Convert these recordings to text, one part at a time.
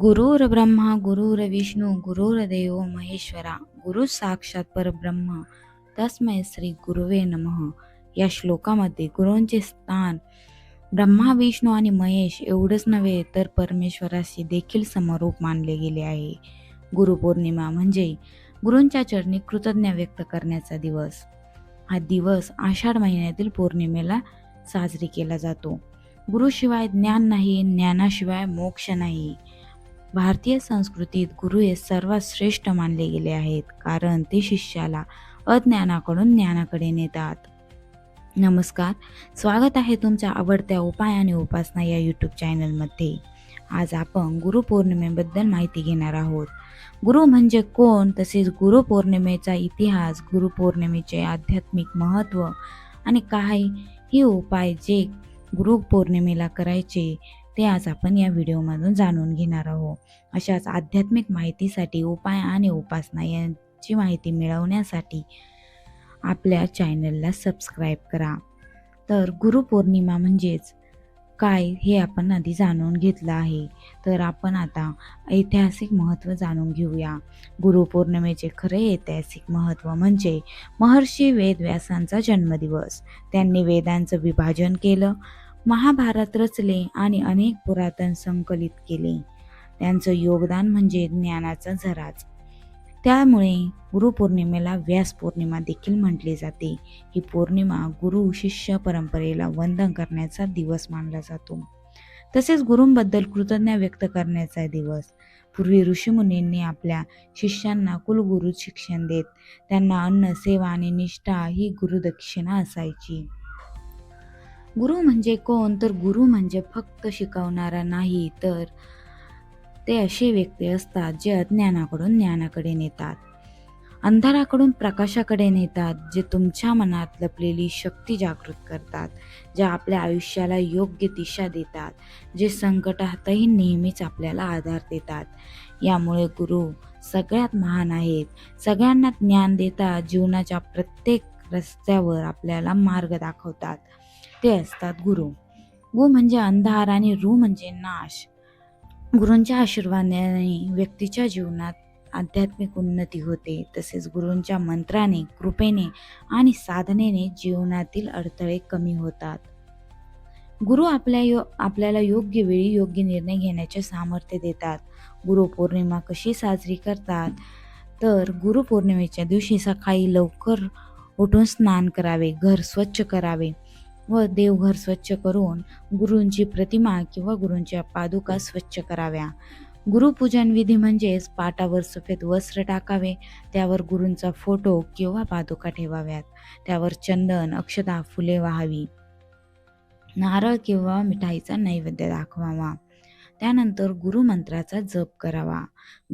गुरुर ब्रह्मा गुरुर विष्णू गुरुर्देव महेश्वरा गुरु साक्षात परब्रह्म. तस्मै श्री गुरुवे नमः. या श्लोकामध्ये गुरूंचे स्थान ब्रह्मा विष्णू आणि महेश एवढंच नव्हे तर परमेश्वराशी देखील समरूप मानले गेले आहे. गुरुपौर्णिमा म्हणजे गुरूंच्या चरणी कृतज्ञ व्यक्त करण्याचा दिवस. हा दिवस आषाढ महिन्यातील पौर्णिमेला साजरी केला जातो. गुरुशिवाय ज्ञान नाही ज्ञानाशिवाय मोक्ष नाही. भारतीय संस्कृतीत गुरु हे सर्वात श्रेष्ठ मानले गेले आहेत कारण ते शिष्याला अज्ञानाकडून ज्ञानाकडे नेतात. नमस्कार स्वागत आहे तुमच्या आवडत्या उपाय आणि उपासना या यूट्यूब चॅनलमध्ये आज आपण गुरुपौर्णिमेबद्दल माहिती घेणार आहोत. गुरु म्हणजे कोण? तसेच गुरुपौर्णिमेचा इतिहास गुरुपौर्णिमेचे आध्यात्मिक महत्त्व आणि काय? हे उपाय जे गुरुपौर्णिमेला करायचे ते आज आपण या व्हिडिओमधून जाणून घेणार आहोत. अशाच आध्यात्मिक माहितीसाठी उपाय आणि उपासना यांची माहिती मिळवण्यासाठी आपल्या चॅनलला सबस्क्राईब करा. तर गुरुपौर्णिमा म्हणजेच काय हे आपण आधी जाणून घेतलं आहे. तर आपण आता ऐतिहासिक महत्त्व जाणून घेऊया. गुरुपौर्णिमेचे खरे ऐतिहासिक महत्त्व म्हणजे महर्षी वेदव्यासांचा जन्मदिवस. त्यांनी वेदांचं विभाजन केलं. महाभारत रचले आणि अनेक पुरातन संकलित केले. त्यांचं योगदान म्हणजे ज्ञानाचा झराच त्यामुळे गुरुपौर्णिमेला व्यास पौर्णिमा देखील म्हटली जाते. ही पौर्णिमा गुरु शिष्य परंपरेला वंदन करण्याचा दिवस मानला जातो. तसेच गुरूंबद्दल कृतज्ञ व्यक्त करण्याचा दिवस. पूर्वी ऋषीमुनींनी आपल्या शिष्यांना कुलगुरू शिक्षण देत त्यांना अन्न सेवा आणि निष्ठा ही गुरुदक्षिणा असायची. गुरु म्हणजे कोण? तर गुरु म्हणजे फक्त शिकवणारा नाही तर ते असे व्यक्ती असतात जे अज्ञानाकडून ज्ञानाकडे नेतात. अंधाराकडून प्रकाशाकडे नेतात जे तुमच्या मनात लपलेली शक्ती जागृत करतात जे आपल्या आयुष्याला योग्य दिशा देतात जे संकटातही नेहमीच आपल्याला आधार देतात. यामुळे गुरु सगळ्यात महान आहेत. सगळ्यांना ज्ञान देतात जीवनाच्या प्रत्येक रस्त्यावर आपल्याला मार्ग दाखवतात. ते असतात गुरु. गु म्हणजे अंधार आणि रू म्हणजे नाश. गुरूंच्या आशीर्वादाने व्यक्तीच्या जीवनात आध्यात्मिक उन्नती होते. तसेच गुरूंच्या मंत्राने कृपेने आणि साधनेने जीवनातील अडथळे कमी होतात. गुरु आपल्या यो आपल्याला योग्य वेळी योग्य निर्णय घेण्याचे सामर्थ्य देतात. गुरुपौर्णिमा कशी साजरी करतात? तर गुरुपौर्णिमेच्या दिवशी सकाळी लवकर उठून स्नान करावे घर स्वच्छ करावे. व देवघर स्वच्छ करून गुरूंची प्रतिमा किंवा गुरूंच्या पादुका स्वच्छ कराव्या. गुरुपूजन विधी म्हणजेच पाटावर सफेद वस्त्र टाकावे त्यावर गुरूंचा फोटो किंवा पादुका ठेवाव्यात. त्यावर चंदन अक्षता फुले वाहावी. नारळ किंवा मिठाईचा नैवेद्य दाखवावा. त्यानंतर गुरुमंत्राचा जप करावा.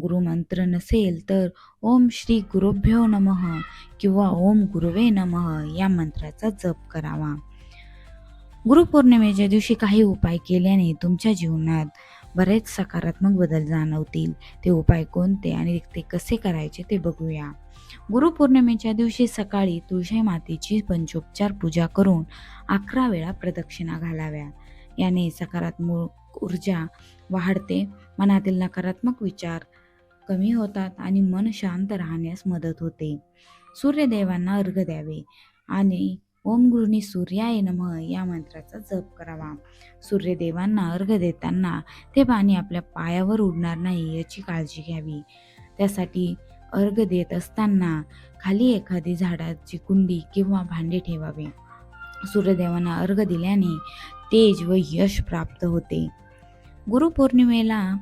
गुरुमंत्र नसेल तर ओम श्री गुरुभ्यो नमः किंवा ओम गुरुवे नमः या मंत्राचा जप करावा. गुरुपौर्णिमेच्या दिवशी काही उपाय केल्याने तुमच्या जीवनात बरेच सकारात्मक बदल जाणवतील. ते उपाय कोणते आणि ते कसे करायचे ते बघूया. गुरुपौर्णिमेच्या दिवशी सकाळी तुळशी मातेची पंचोपचार पूजा करून अकरा वेळा प्रदक्षिणा घालाव्या. याने सकारात्मक ऊर्जा वाढते मनातील नकारात्मक विचार कमी होतात आणि मन शांत राहण्यास मदत होते. सूर्यदेवांना अर्घ द्यावे आणि ओम गृहिणी सूर्याय नमः या मंत्राचा जप करावा. सूर्यदेवांना अर्घ देताना ते पाणी आपल्या पायावर उडणार नाही याची काळजी घ्यावी. त्यासाठी अर्घ देत असताना खाली एखादी झाडाची कुंडी किंवा भांडे ठेवावे. सूर्यदेवांना अर्घ दिल्याने तेज व यश प्राप्त होते. गुरुपौर्णिमेला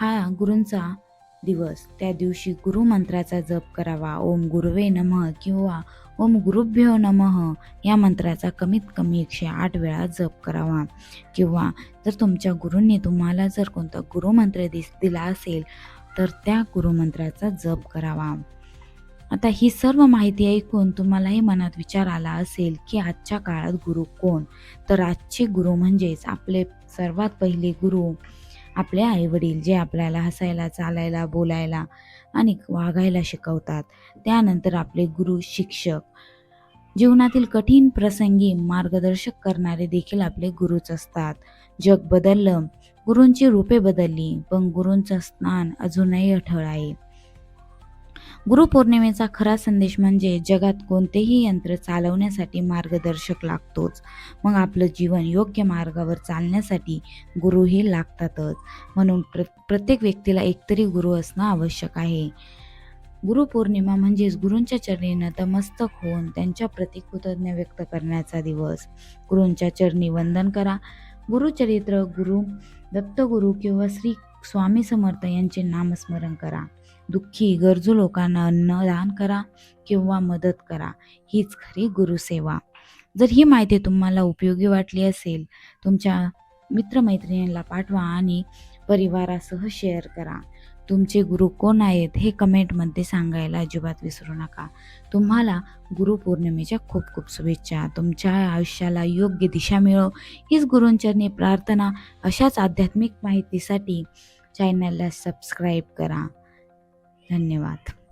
हा गुरूंचा दिवस. त्या दिवशी गुरुमंत्राचा जप करावा. ओम गुरुवे नमः किंवा ओम गुरुभ्यो नमः या मंत्राचा कमीत कमी एकशे आठ वेळा जप करावा. किंवा जर तुमच्या गुरूंनी तुम्हाला जर कोणता गुरुमंत्र दिस दिला असेल तर त्या गुरुमंत्राचा जप करावा. आता ही सर्व माहिती ऐकून तुम्हालाही मनात विचार आला असेल की आजच्या काळात गुरु कोण? तर आजचे गुरु म्हणजेच आपले सर्वात पहिले गुरु आपले आईवडील जे आपल्याला हसायला चालायला बोलायला आणि वागायला शिकवतात. त्यानंतर आपले गुरु शिक्षक. जीवनातील कठीण प्रसंगी मार्गदर्शक करणारे देखील आपले गुरुच असतात. जग बदललं गुरूंची रूपे बदलली पण गुरूंचं स्नान अजूनही अठळ आहे. गुरुपौर्णिमेचा खरा संदेश म्हणजे जगात कोणतेही यंत्र चालवण्यासाठी मार्गदर्शक लागतोच. मग आपलं जीवन योग्य मार्गावर चालण्यासाठी गुरु हे लागतातच. म्हणून प्र प्रत्येक व्यक्तीला एकतरी गुरु असणं आवश्यक आहे. गुरुपौर्णिमा म्हणजेच गुरूंच्या चरणी नतमस्तक होऊन त्यांच्या प्रती कृतज्ञ व्यक्त करण्याचा दिवस. गुरूंच्या चरणी वंदन करा. गुरुचरित्र गुरु दत्तगुरू किंवा श्री स्वामी समर्थ यांचे नामस्मरण करा. दुःखी गरजू लोकांना अन्नदान करा किंवा मदत करा हीच खरी गुरुसेवा. जर ही माहिती तुम्हाला उपयोगी वाटली असेल तुमच्या मित्रमैत्रिणींना पाठवा आणि परिवारासह शेअर करा. तुमचे गुरु कोण आहेत हे कमेंटमध्ये सांगायला अजिबात विसरू नका. तुम्हाला गुरुपौर्णिमेच्या खूप खूप शुभेच्छा. तुमच्या आयुष्याला योग्य दिशा मिळो. हीच गुरूंचरणी प्रार्थना. अशाच आध्यात्मिक माहितीसाठी चॅनलला सबस्क्राईब करा. धन्यवाद.